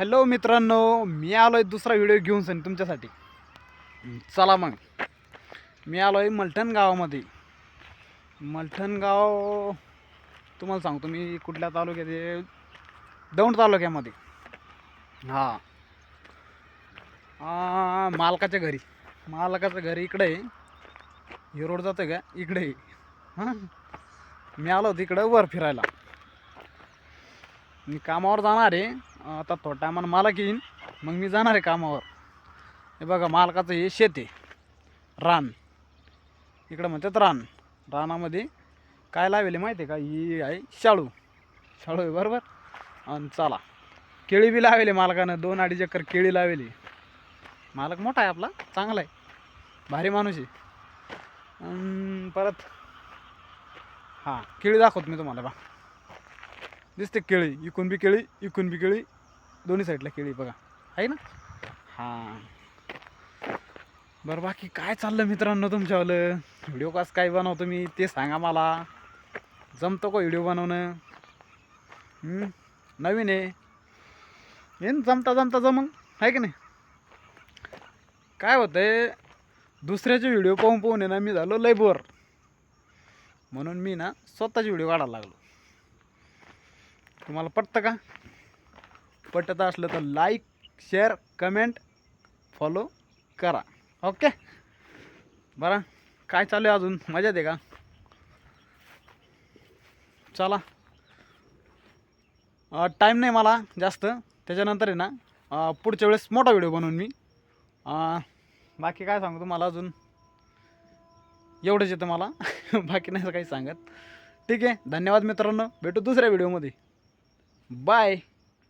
Hello मित्रांनो मी आलो आहे दुसरा व्हिडिओ घेऊन सन तुमच्यासाठी. चला मग. मी आलो आहे मलठण गावामध्ये. मलठण गाव तुम्हाला सांगतो मी कुठल्या तालुक्यात आहे? दौंड तालुक्यामध्ये. हां. मालकाच्या घरी. मालकाचं घर इकडे आहे. हे रोड जातं का? इकडे आहे. हां? मी आलो होतो इकडं वर फिरायला. मी कामावर जाणार आहे. आता तो टायमानं मालक येईन. मग मी जाणार आहे कामावर. हे बघा मालकाचं हे शेत. आहे रान. इकडं म्हणतात रान. रानामध्ये काय लावेले माहिती आहे का? ही आहे शाळू. शाळू आहे बरोबर? आणि चला. केळी बी लावेली मालकानं. दोन अडीच एकर केळी लावेली मालक मोठा आहे आपला. चांगला आहे. भारी माणूस आहे. परत हां केळी दाखवतो मी तुम्हाला बा. दिसते केळी इकून बी केळी इकून बी केळी. दोन्ही साईडला केळी बघा. आहे ना? हां. बरं बाकी काय चाललं मित्रांनो तुमच्यावालं? व्हिडिओ कास काय बनवतो मी ते सांगा मला. जमतो का व्हिडिओ बनवणं? नवीन आहे. येईन जमता जमता जमंग आहे की नाही? काय होतंय? दुसऱ्याचे व्हिडिओ पाहून पाहून आहे ना मी झालो लय बोर. म्हणून मी ना स्वतःचे व्हिडिओ काढायला लागलो. तुम्हाला पटतं का? पटत असलं तर लाईक शेअर कमेंट फॉलो करा. ओके बरं. काय चालू आहे अजून? मजा दे का? चला. टाईम नाही मला जास्त. त्याच्यानंतर आहे ना पुढच्या वेळेस मोठा व्हिडिओ बनवून मी. बाकी काय सांगू तुम्हाला अजून? एवढंच येतं मला बाकी नाही काही सांगत. ठीक आहे. धन्यवाद मित्रांनो. भेटू दुसऱ्या व्हिडिओमध्ये Bye!